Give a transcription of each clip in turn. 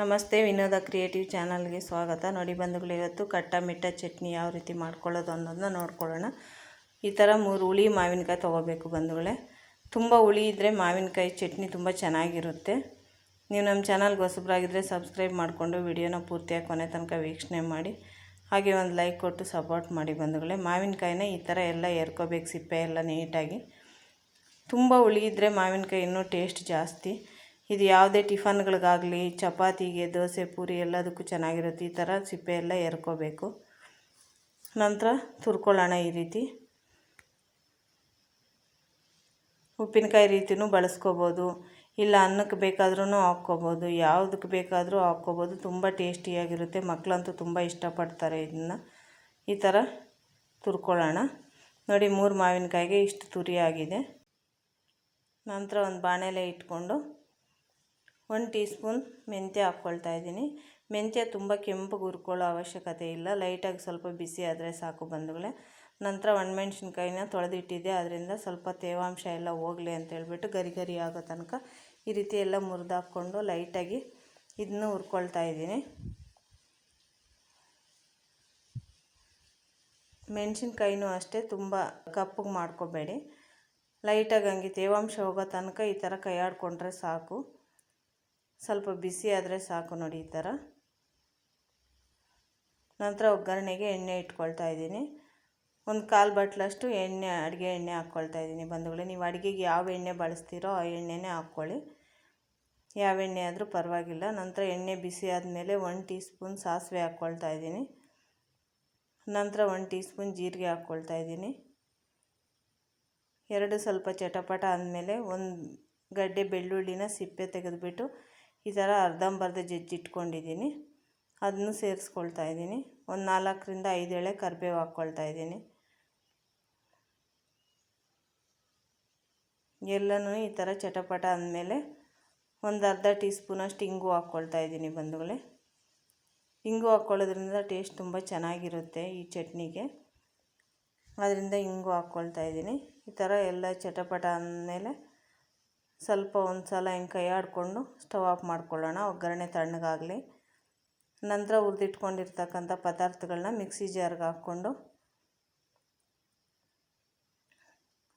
ನಮಸ್ತೆ, ವಿನೋದ ಕ್ರಿಯೇಟಿವ್ ಚಾನಲ್ಗೆ ಸ್ವಾಗತ. ನೋಡಿ ಬಂಧುಗಳು, ಇವತ್ತು ಕಟ್ಟ ಮಿಟ್ಟ ಚಟ್ನಿ ಯಾವ ರೀತಿ ಮಾಡ್ಕೊಳ್ಳೋದು ಅನ್ನೋದನ್ನ ನೋಡ್ಕೊಳ್ಳೋಣ. ಈ ಥರ ಮೂರು ಹುಳಿ ಮಾವಿನಕಾಯಿ ತೊಗೋಬೇಕು ಬಂಧುಗಳೇ. ತುಂಬ ಹುಳಿ ಇದ್ದರೆ ಮಾವಿನಕಾಯಿ ಚಟ್ನಿ ತುಂಬ ಚೆನ್ನಾಗಿರುತ್ತೆ. ನೀವು ನಮ್ಮ ಚಾನಲ್ಗೆ ಹೊಸಬ್ರಾಗಿದ್ದರೆ ಸಬ್ಸ್ಕ್ರೈಬ್ ಮಾಡಿಕೊಂಡು ವಿಡಿಯೋನ ಪೂರ್ತಿಯಾಗಿ ಕೊನೆ ತನಕ ವೀಕ್ಷಣೆ ಮಾಡಿ, ಹಾಗೆ ಒಂದು ಲೈಕ್ ಕೊಟ್ಟು ಸಪೋರ್ಟ್ ಮಾಡಿ ಬಂಧುಗಳೇ. ಮಾವಿನಕಾಯಿನ ಈ ಥರ ಎಲ್ಲ ಏರ್ಕೋಬೇಕು, ಸಿಪ್ಪೆ ಎಲ್ಲ ನೀಟಾಗಿ. ತುಂಬ ಹುಳಿ ಇದ್ದರೆ ಮಾವಿನಕಾಯಿ ಇನ್ನೂ ಟೇಸ್ಟ್ ಜಾಸ್ತಿ. ಇದು ಯಾವುದೇ ಟಿಫನ್ಗಳಿಗಾಗಲಿ, ಚಪಾತಿಗೆ, ದೋಸೆ, ಪೂರಿ ಎಲ್ಲದಕ್ಕೂ ಚೆನ್ನಾಗಿರುತ್ತೆ. ಈ ಥರ ಸಿಪ್ಪೆ ಎಲ್ಲ ಎರ್ಕೋಬೇಕು. ನಂತರ ತುರ್ಕೊಳ್ಳೋಣ ಈ ರೀತಿ. ಉಪ್ಪಿನಕಾಯಿ ರೀತಿಯೂ ಬಳಸ್ಕೋಬೋದು. ಇಲ್ಲ ಅನ್ನಕ್ಕೆ ಬೇಕಾದ್ರೂ ಹಾಕ್ಕೋಬೋದು. ಯಾವುದಕ್ಕೆ ಬೇಕಾದರೂ ಹಾಕ್ಕೋಬೋದು. ತುಂಬ ಟೇಸ್ಟಿಯಾಗಿರುತ್ತೆ. ಮಕ್ಕಳಂತೂ ತುಂಬ ಇಷ್ಟಪಡ್ತಾರೆ ಇದನ್ನು. ಈ ಥರ ತುರ್ಕೊಳ್ಳೋಣ. ನೋಡಿ, ಮೂರು ಮಾವಿನಕಾಯಿಗೆ ಇಷ್ಟು ತುರಿ ಆಗಿದೆ. ನಂತರ ಒಂದು ಬಾಣಲೆ ಇಟ್ಕೊಂಡು ಒಂದು ಟೀ ಸ್ಪೂನ್ ಮೆಂತ್ಯ ಹಾಕ್ಕೊಳ್ತಾ ಇದ್ದೀನಿ. ಮೆಂತ್ಯ ತುಂಬ ಕೆಂಪಗೆ ಹುರ್ಕೊಳ್ಳೋ ಅವಶ್ಯಕತೆ ಇಲ್ಲ. ಲೈಟಾಗಿ ಸ್ವಲ್ಪ ಬಿಸಿ ಆದರೆ ಸಾಕು ಬಂದಗಳೇ ನಂತರ ಒಣಮೆಣ್ಸಿನ್ಕಾಯಿನ ತೊಳೆದಿಟ್ಟಿದ್ದೆ. ಅದರಿಂದ ಸ್ವಲ್ಪ ತೇವಾಂಶ ಎಲ್ಲ ಹೋಗಲಿ ಅಂತ ಹೇಳ್ಬಿಟ್ಟು ಗರಿ ಗರಿ ಆಗೋ ತನಕ ಈ ರೀತಿ ಎಲ್ಲ ಮುರಿದಾಕ್ಕೊಂಡು ಲೈಟಾಗಿ ಇದನ್ನು ಹುರ್ಕೊಳ್ತಾ ಇದ್ದೀನಿ. ಮೆಣಸಿನ್ಕಾಯಿನೂ ಅಷ್ಟೇ, ತುಂಬ ಕಪ್ಪಗೆ ಮಾಡ್ಕೋಬೇಡಿ. ಲೈಟಾಗಿ ಹಂಗೆ ತೇವಾಂಶ ಹೋಗೋ ತನಕ ಈ ಥರ ಕೈ ಆಡಿಕೊಂಡ್ರೆ ಸಾಕು. ಸ್ವಲ್ಪ ಬಿಸಿ ಆದರೆ ಸಾಕು ನೋಡಿ ಈ ಥರ. ನಂತರ ಒಗ್ಗರಣೆಗೆ ಎಣ್ಣೆ ಇಟ್ಕೊಳ್ತಾ ಇದ್ದೀನಿ. ಒಂದು ಕಾಲು ಬಟ್ಲಷ್ಟು ಎಣ್ಣೆ, ಅಡುಗೆ ಎಣ್ಣೆ ಹಾಕ್ಕೊಳ್ತಾ ಇದ್ದೀನಿ ಬಂಧುಗಳೇ. ನೀವು ಅಡುಗೆಗೆ ಯಾವ ಎಣ್ಣೆ ಬಳಸ್ತೀರೋ ಆ ಎಣ್ಣೆನೇ ಹಾಕ್ಕೊಳ್ಳಿ. ಯಾವ ಎಣ್ಣೆ ಆದರೂ ಪರವಾಗಿಲ್ಲ. ನಂತರ ಎಣ್ಣೆ ಬಿಸಿ ಆದಮೇಲೆ ಒನ್ ಟೀ ಸ್ಪೂನ್ ಸಾಸಿವೆ ಹಾಕ್ಕೊಳ್ತಾ ಇದ್ದೀನಿ. ನಂತರ ಒನ್ ಟೀ ಸ್ಪೂನ್ ಜೀರಿಗೆ ಹಾಕ್ಕೊಳ್ತಾ ಇದ್ದೀನಿ. ಎರಡು ಸ್ವಲ್ಪ ಚಟಪಟ ಆದಮೇಲೆ ಒಂದು ಗಡ್ಡೆ ಬೆಳ್ಳುಳ್ಳಿನ ಸಿಪ್ಪೆ ತೆಗೆದುಬಿಟ್ಟು ಈ ಥರ ಅರ್ಧಂಬರ್ಧ ಜಜ್ಜಿಟ್ಕೊಂಡಿದ್ದೀನಿ ಅದನ್ನು ಸೇರಿಸ್ಕೊಳ್ತಾ ಇದ್ದೀನಿ. ಒಂದು ನಾಲ್ಕರಿಂದ ಐದು ಎಳೆ ಕರಿಬೇವು ಹಾಕ್ಕೊಳ್ತಾ ಇದ್ದೀನಿ. ಎಲ್ಲನೂ ಈ ಥರ ಚಟಪಟ ಅಂದಮೇಲೆ ಒಂದು ಅರ್ಧ ಟೀ ಸ್ಪೂನಷ್ಟು ಇಂಗು ಹಾಕ್ಕೊಳ್ತಾ ಇದ್ದೀನಿ ಬಂಧುಗಳೇ. ಇಂಗು ಹಾಕ್ಕೊಳ್ಳೋದ್ರಿಂದ ಟೇಸ್ಟ್ ತುಂಬ ಚೆನ್ನಾಗಿರುತ್ತೆ ಈ ಚಟ್ನಿಗೆ. ಅದರಿಂದ ಇಂಗು ಹಾಕ್ಕೊಳ್ತಾ ಇದ್ದೀನಿ. ಈ ಥರ ಎಲ್ಲ ಚಟಪಟ ಅಂದಮೇಲೆ ಸ್ವಲ್ಪ ಒಂದು ಸಲ ಹಿಂಗೆ ಕೈ ಆಡಿಕೊಂಡು ಸ್ಟವ್ ಆಫ್ ಮಾಡ್ಕೊಳ್ಳೋಣ ಒಗ್ಗರಣೆ ತಣ್ಣಗಾಗಲಿ. ನಂತರ ಹುರಿದಿಟ್ಕೊಂಡಿರ್ತಕ್ಕಂಥ ಪದಾರ್ಥಗಳನ್ನ ಮಿಕ್ಸಿ ಜಾರ್ಗೆ ಹಾಕ್ಕೊಂಡು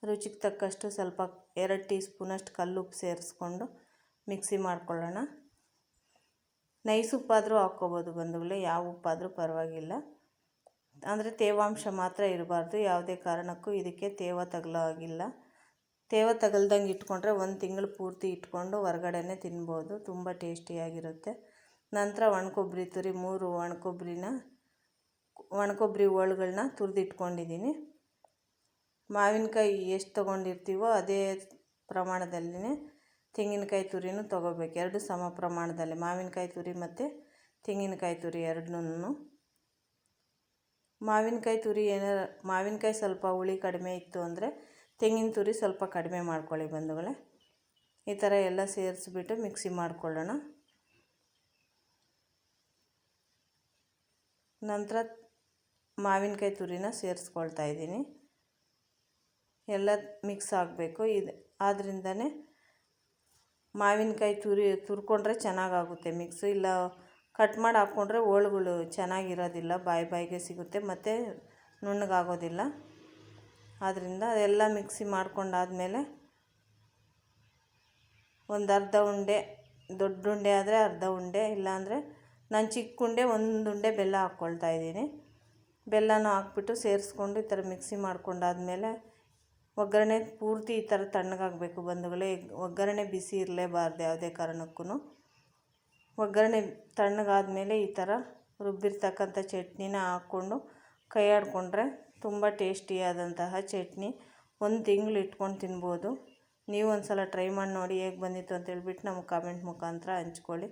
ರುಚಿಗೆ ತಕ್ಕಷ್ಟು ಸ್ವಲ್ಪ ಎರಡು ಟೀ ಸ್ಪೂನಷ್ಟು ಕಲ್ಲುಪ್ಪು ಸೇರಿಸ್ಕೊಂಡು ಮಿಕ್ಸಿ ಮಾಡ್ಕೊಳ್ಳೋಣ. ನೈಸ್ ಉಪ್ಪಾದರೂ ಹಾಕ್ಕೋಬೋದು ಬಂಧುಗಳೇ, ಯಾವ ಉಪ್ಪಾದರೂ ಪರವಾಗಿಲ್ಲ. ಅಂದರೆ ತೇವಾಂಶ ಮಾತ್ರ ಇರಬಾರ್ದು, ಯಾವುದೇ ಕಾರಣಕ್ಕೂ ಇದಕ್ಕೆ ತೇವ ತಗಲೋ ಆಗಿಲ್ಲ ತೇವ ತಗಲ್ದಂಗೆ ಇಟ್ಕೊಂಡ್ರೆ ಒಂದು ತಿಂಗಳು ಪೂರ್ತಿ ಇಟ್ಕೊಂಡು ಹೊರ್ಗಡೆನೇ ತಿನ್ಬೋದು. ತುಂಬ ಟೇಸ್ಟಿಯಾಗಿರುತ್ತೆ. ನಂತರ ಒಣಕೊಬ್ಬರಿ ತುರಿ, ಮೂರು ಒಣಕೊಬ್ಬರಿನ ಒಣಕೊಬ್ಬರಿ ಹೋಳುಗಳನ್ನ ತುರಿದಿಟ್ಕೊಂಡಿದ್ದೀನಿ ಮಾವಿನಕಾಯಿ ಎಷ್ಟು ತೊಗೊಂಡಿರ್ತೀವೋ ಅದೇ ಪ್ರಮಾಣದಲ್ಲಿ ತೆಂಗಿನಕಾಯಿ ತುರಿನೂ ತೊಗೋಬೇಕು. ಎರಡು ಸಮ ಪ್ರಮಾಣದಲ್ಲಿ ಮಾವಿನಕಾಯಿ ತುರಿ ಮತ್ತು ತೆಂಗಿನಕಾಯಿ ತುರಿ ಎರಡನ್ನೂ. ಮಾವಿನಕಾಯಿ ತುರಿ ಏನಾರು, ಮಾವಿನಕಾಯಿ ಸ್ವಲ್ಪ ಹುಳಿ ಕಡಿಮೆ ಇತ್ತು ಅಂದರೆ ತೆಂಗಿನ ತುರಿ ಸ್ವಲ್ಪ ಕಡಿಮೆ ಮಾಡ್ಕೊಳ್ಳಿ ಬಂಧುಗಳೇ. ಈ ಥರ ಎಲ್ಲ ಸೇರಿಸ್ಬಿಟ್ಟು ಮಿಕ್ಸಿ ಮಾಡಿಕೊಳ್ಳೋಣ. ನಂತರ ಮಾವಿನಕಾಯಿ ತುರಿನ ಸೇರಿಸ್ಕೊಳ್ತಾ ಇದ್ದೀನಿ. ಎಲ್ಲ ಮಿಕ್ಸ್ ಆಗಬೇಕು. ಇದು ಆದ್ದರಿಂದನೇ ಮಾವಿನಕಾಯಿ ತುರಿ ತುರ್ಕೊಂಡ್ರೆ ಚೆನ್ನಾಗಾಗುತ್ತೆ ಮಿಕ್ಸು. ಇಲ್ಲ ಕಟ್ ಮಾಡಿ ಹಾಕ್ಕೊಂಡ್ರೆ ಹೋಳುಗಳು ಚೆನ್ನಾಗಿರೋದಿಲ್ಲ, ಬಾಯಿ ಬಾಯಿಗೆ ಸಿಗುತ್ತೆ, ಮತ್ತು ನುಣ್ಣಗಾಗೋದಿಲ್ಲ. ಆದ್ದರಿಂದ ಅದೆಲ್ಲ ಮಿಕ್ಸಿ ಮಾಡ್ಕೊಂಡಾದಮೇಲೆ ಒಂದು ಅರ್ಧ ಉಂಡೆ, ದೊಡ್ಡ ಉಂಡೆ ಆದರೆ ಅರ್ಧ ಉಂಡೆ, ಇಲ್ಲಾಂದರೆ ನಾನು ಚಿಕ್ಕ ಉಂಡೆ ಒಂದು ಉಂಡೆ ಬೆಲ್ಲ ಹಾಕ್ಕೊಳ್ತಾ ಇದ್ದೀನಿ. ಬೆಲ್ಲನೂ ಹಾಕ್ಬಿಟ್ಟು ಸೇರಿಸ್ಕೊಂಡು ಈ ಥರ ಮಿಕ್ಸಿ ಮಾಡ್ಕೊಂಡಾದ್ಮೇಲೆ ಒಗ್ಗರಣೆ ಪೂರ್ತಿ ಈ ಥರ ತಣ್ಣಗಾಗಬೇಕು ಬಂಧುಗಳೇ. ಒಗ್ಗರಣೆ ಬಿಸಿ ಇರಲೇಬಾರ್ದು ಯಾವುದೇ ಕಾರಣಕ್ಕೂ ಒಗ್ಗರಣೆ ತಣ್ಣಗಾದ್ಮೇಲೆ ಈ ಥರ ರುಬ್ಬಿರ್ತಕ್ಕಂಥ ಚಟ್ನಿನ ಹಾಕ್ಕೊಂಡು ಕೈ ಆಡಿಕೊಂಡ್ರೆ ತುಂಬ ಟೇಸ್ಟಿಯಾದಂತಹ ಚಟ್ನಿ. ಒಂದು ತಿಂಗಳು ಇಟ್ಕೊಂಡು ತಿನ್ಬೋದು. ನೀವು ಒಂದು ಸಲ ಟ್ರೈ ಮಾಡಿ ನೋಡಿ ಹೇಗೆ ಬಂದಿತ್ತು ಅಂತ ಹೇಳ್ಬಿಟ್ಟು ನಮಗೆ ಕಾಮೆಂಟ್ ಮುಖಾಂತರ ಹಂಚ್ಕೊಳ್ಳಿ.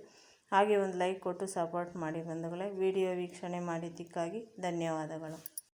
ಹಾಗೆ ಒಂದು ಲೈಕ್ ಕೊಟ್ಟು ಸಪೋರ್ಟ್ ಮಾಡಿ ಬಂಧುಗಳೇ. ವಿಡಿಯೋ ವೀಕ್ಷಣೆ ಮಾಡಿದ್ದಕ್ಕಾಗಿ ಧನ್ಯವಾದಗಳು.